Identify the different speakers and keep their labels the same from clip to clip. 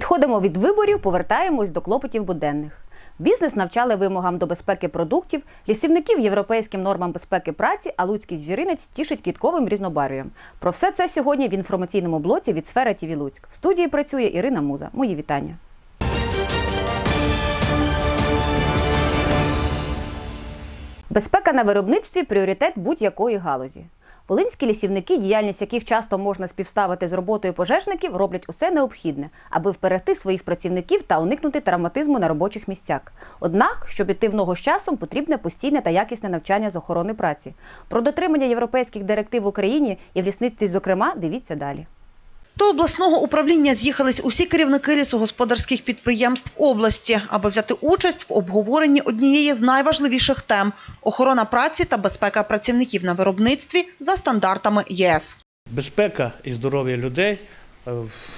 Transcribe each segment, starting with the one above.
Speaker 1: Відходимо від виборів, повертаємось до клопотів буденних. Бізнес навчали вимогам до безпеки продуктів, лісівників європейським нормам безпеки праці, а луцький звіринець тішить квітковим різнобарв'ям. Про все це сьогодні в інформаційному блоці від сфери ТІВІ Луцьк. В студії працює Ірина Муза. Мої вітання. Безпека на виробництві пріоритет будь-якої галузі. Волинські лісівники, діяльність яких часто можна співставити з роботою пожежників, роблять усе необхідне, аби вперегти своїх працівників та уникнути травматизму на робочих місцях. Однак, щоб іти в ногу з часом, потрібне постійне та якісне навчання з охорони праці. Про дотримання європейських директив в Україні і в лісництві, зокрема, дивіться далі.
Speaker 2: До обласного управління з'їхались усі керівники лісогосподарських підприємств області, аби взяти участь в обговоренні однієї з найважливіших тем – охорона праці та безпека працівників на виробництві за стандартами ЄС.
Speaker 3: Безпека і здоров'я людей е,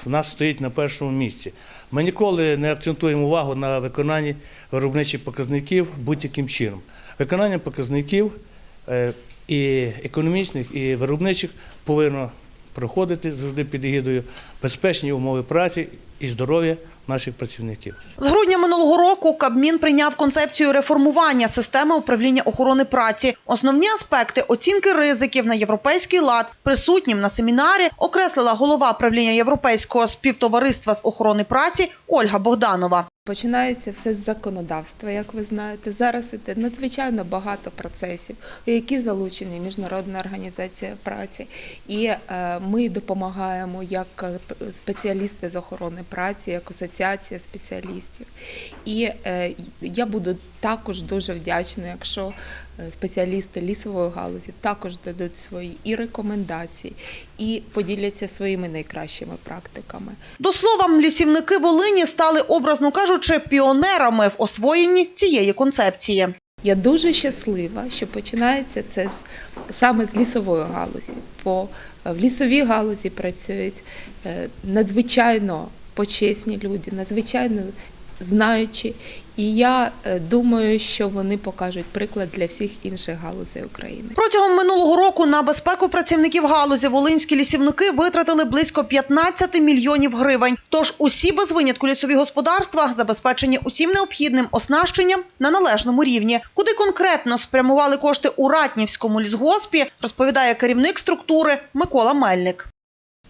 Speaker 3: в нас стоїть на першому місці. Ми ніколи не акцентуємо увагу на виконанні виробничих показників будь-яким чином. Виконання показників е, і економічних, і виробничих повинно проходити завжди під егідою безпечні умови праці і здоров'я наших працівників.
Speaker 2: З грудня минулого року Кабмін прийняв концепцію реформування системи управління охорони праці. Основні аспекти оцінки ризиків на європейський лад присутнім на семінарі окреслила голова правління Європейського співтовариства з охорони праці Ольга Богданова.
Speaker 4: Починається все з законодавства, як ви знаєте. Зараз іде надзвичайно багато процесів, у які залучені Міжнародна організація праці, і е, ми допомагаємо як е, спеціалісти з охорони праці, як асоціація спеціалістів. І е, я буду також дуже вдячна, якщо спеціалісти лісової галузі також дадуть свої і рекомендації, і поділяться своїми найкращими практиками.
Speaker 2: До слова, лісівники Волині стали, образно кажучи, піонерами в освоєнні цієї концепції.
Speaker 4: Я дуже щаслива, що починається це з, саме з лісової галузі. Бо в лісовій галузі працюють е, надзвичайно почесні люди, надзвичайно знаючі. І я е, думаю, що вони покажуть приклад для всіх інших галузей України.
Speaker 2: Протягом минулого року на безпеку працівників галузі волинські лісівники витратили близько 15 мільйонів гривень. Тож усі без винятку лісові господарства забезпечені усім необхідним оснащенням на належному рівні. Куди конкретно спрямували кошти у Ратнівському лісгоспі, розповідає керівник структури Микола Мельник.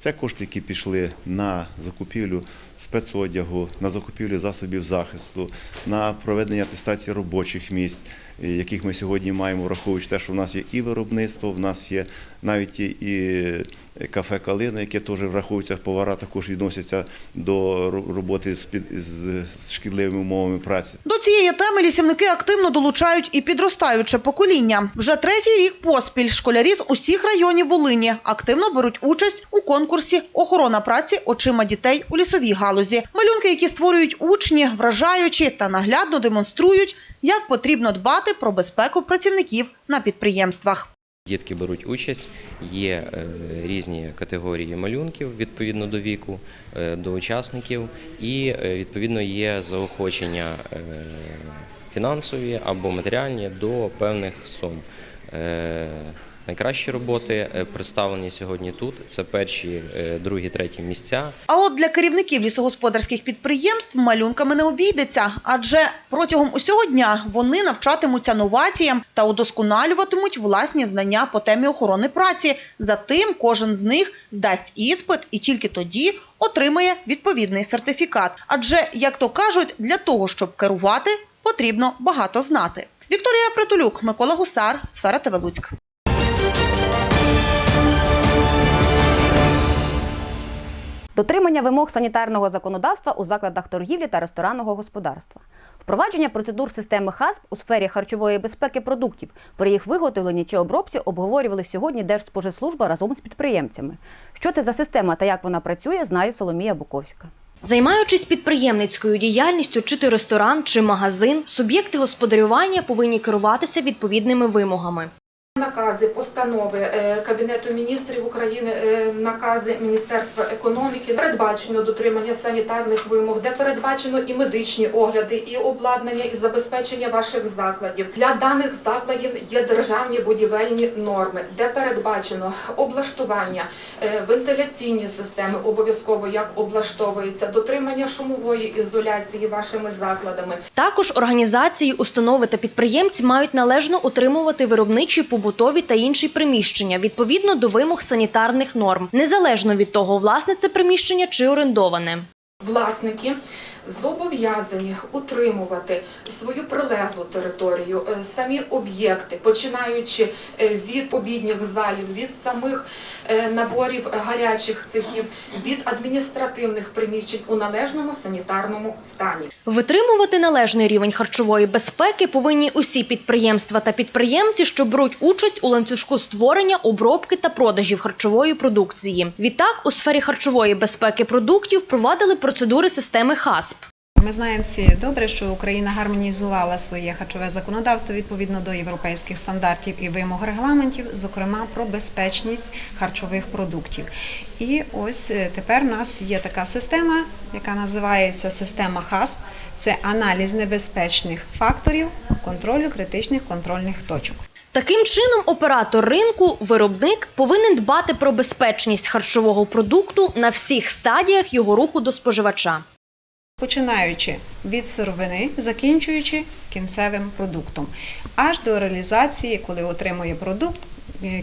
Speaker 5: Це кошти, які пішли на закупівлю спецодягу, на закупівлю засобів захисту, на проведення атестації робочих місць, яких ми сьогодні маємо, враховуючи те, що в нас є і виробництво, в нас є навіть і- кафе Калина, яке теж враховується, повара також відносяться до роботи з, під- з шкідливими умовами праці.
Speaker 2: До цієї теми лісівники активно долучають і підростаюче покоління. Вже третій рік поспіль школярі з усіх районів Волині активно беруть участь у конкурсі Охорона праці очима дітей у лісовій галузі. Малюнки, які створюють учні, вражаючі та наглядно демонструють, як потрібно дбати про безпеку працівників на підприємствах.
Speaker 6: Дітки беруть участь, є е, різні категорії малюнків відповідно до віку, е, до учасників, і е, відповідно є заохочення фінансові або матеріальні до певних сум. Найкращі роботи е, представлені сьогодні тут. Це перші, е, другі, треті місця.
Speaker 2: А от для керівників лісогосподарських підприємств малюнками не обійдеться, адже протягом усього дня вони навчатимуться новаціям та удосконалюватимуть власні знання по темі охорони праці. Затим кожен з них здасть іспит і тільки тоді отримає відповідний сертифікат. Адже, як то кажуть, для того, щоб керувати, потрібно багато знати. Вікторія Притулюк, Микола Гусар, Сфера ТВ
Speaker 1: Дотримання вимог санітарного законодавства у закладах торгівлі та ресторанного господарства. Впровадження процедур системи ХАСП у сфері харчової безпеки продуктів при їх виготовленні чи обробці обговорювали сьогодні Держспоживслужба разом з підприємцями. Що це за система та як вона працює, знає Соломія Буковська.
Speaker 7: Займаючись підприємницькою діяльністю, чи то ресторан, чи магазин, суб'єкти господарювання повинні керуватися відповідними вимогами.
Speaker 8: Накази, постанови е, Кабінету міністрів України, е, накази Міністерства економіки передбачено дотримання санітарних вимог, де передбачено і медичні огляди, і обладнання, і забезпечення ваших закладів. Для даних закладів є державні будівельні норми, де передбачено облаштування, е, вентиляційні системи, обов'язково як облаштовується, дотримання шумової ізоляції вашими закладами.
Speaker 7: Також організації, установи та підприємці мають належно утримувати виробничі, побутові та інші приміщення відповідно до вимог санітарних норм, незалежно від того, власне це приміщення чи орендоване.
Speaker 8: Власники зобов'язані утримувати свою прилеглу територію, е, самі об'єкти, починаючи е, від обідніх залів, від самих е, наборів гарячих цехів, від адміністративних приміщень у належному санітарному стані.
Speaker 7: Витримувати належний рівень харчової безпеки повинні усі підприємства та підприємці, що беруть участь у ланцюжку створення, обробки та продажів харчової продукції. Відтак, у сфері харчової безпеки продуктів впровадили процедури системи ХАСП.
Speaker 9: Ми знаємо всі добре, що Україна гармонізувала своє харчове законодавство відповідно до європейських стандартів і вимог регламентів, зокрема про безпечність харчових продуктів. І ось е, тепер у нас є така система, яка називається система ХАСП. Це аналіз небезпечних факторів контролю критичних контрольних точок.
Speaker 7: Таким чином, оператор ринку, виробник повинен дбати про безпечність харчового продукту на всіх стадіях його руху до споживача.
Speaker 9: Починаючи від сировини, закінчуючи кінцевим продуктом, аж до реалізації, коли отримує продукт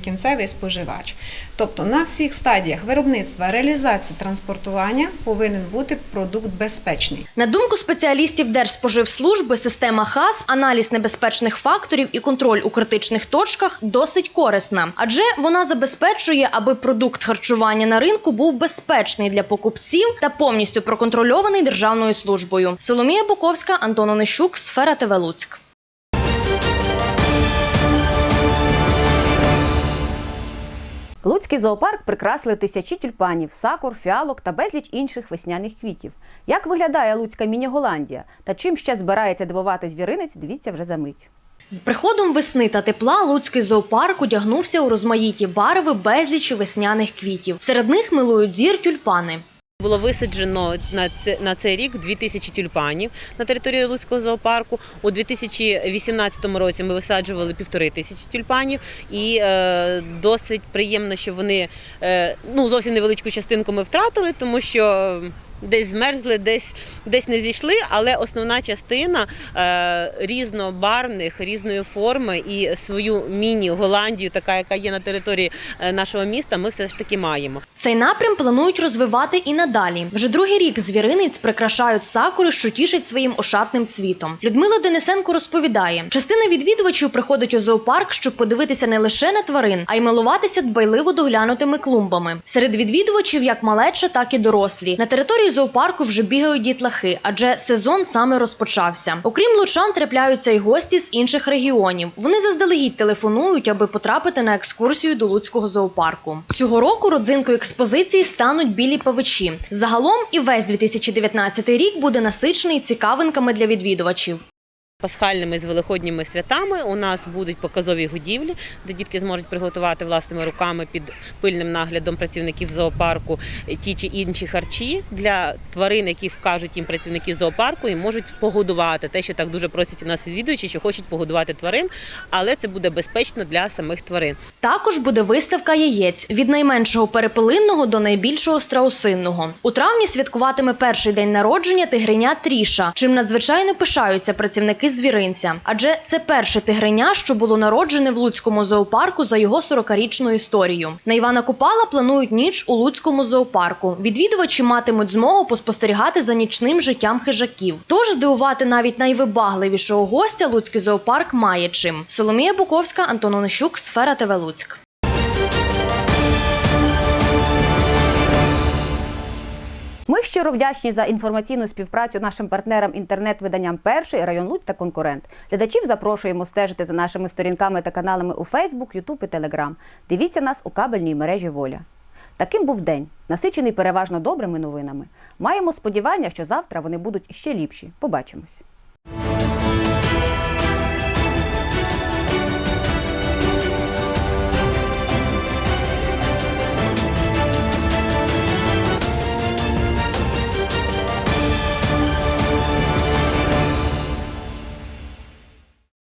Speaker 9: кінцевий споживач. Тобто на всіх стадіях виробництва, реалізації, транспортування повинен бути продукт безпечний.
Speaker 7: На думку спеціалістів Держспоживслужби, система ХАС, аналіз небезпечних факторів і контроль у критичних точках досить корисна, адже вона забезпечує, аби продукт харчування на ринку був безпечний для покупців та повністю проконтрольований державною службою. Соломія Буковська, Антон Онищук, Сфера ТВ Луцьк.
Speaker 1: Луцький зоопарк прикрасили тисячі тюльпанів, сакур, фіалок та безліч інших весняних квітів. Як виглядає Луцька міні-Голландія та чим ще збирається дивувати звіринець, дивіться вже за мить.
Speaker 7: З приходом весни та тепла Луцький зоопарк одягнувся у розмаїті барви безлічі весняних квітів. Серед них милують зір тюльпани.
Speaker 10: Було висаджено на на цей рік 2000 тюльпанів на території Луцького зоопарку. У 2018 році ми висаджували півтори тисячі тюльпанів, і е, досить приємно, що вони е, ну зовсім невеличку частинку ми втратили, тому що. Десь змерзли, десь десь не зійшли, але основна частина е, різнобарвних, різної форми і свою міні-Голландію, така яка є на території е, нашого міста, ми все ж таки маємо.
Speaker 7: Цей напрям планують розвивати і надалі. Вже другий рік звіринець прикрашають сакури, що тішать своїм ошатним цвітом. Людмила Денисенко розповідає: частина відвідувачів приходить у зоопарк, щоб подивитися не лише на тварин, а й милуватися дбайливо доглянутими клумбами. Серед відвідувачів як малеча, так і дорослі. На території зоопарку вже бігають дітлахи, адже сезон саме розпочався. Окрім лучан, трапляються й гості з інших регіонів. Вони заздалегідь телефонують, аби потрапити на екскурсію до Луцького зоопарку. Цього року родзинкою експозиції стануть білі павичі. Загалом і весь 2019 рік буде насичений цікавинками для відвідувачів.
Speaker 10: Пасхальними з великодніми святами у нас будуть показові годівлі, де дітки зможуть приготувати власними руками під пильним наглядом працівників зоопарку ті чи інші харчі для тварин, які вкажуть їм працівники зоопарку, і можуть погодувати те, що так дуже просять у нас відвідувачі, що хочуть погодувати тварин, але це буде безпечно для самих тварин.
Speaker 7: Також буде виставка яєць від найменшого перепелинного до найбільшого страусинного. У травні святкуватиме перший день народження тигриня Тріша, чим надзвичайно пишаються працівники звіринця. Адже це перше тигриня, що було народжене в Луцькому зоопарку за його 40-річну історію. На Івана Купала планують ніч у Луцькому зоопарку. Відвідувачі матимуть змогу поспостерігати за нічним життям хижаків. Тож здивувати навіть найвибагливішого гостя Луцький зоопарк має чим. Соломія Буковська, Антон Онищук, Сфера ТВ Луцьк.
Speaker 1: Ми щиро вдячні за інформаційну співпрацю нашим партнерам інтернет-виданням Перший район Лудь та конкурент. Глядачів запрошуємо стежити за нашими сторінками та каналами у Фейсбук, Ютуб і Телеграм. Дивіться нас у кабельній мережі Воля. Таким був день, насичений переважно добрими новинами. Маємо сподівання, що завтра вони будуть ще ліпші. Побачимось.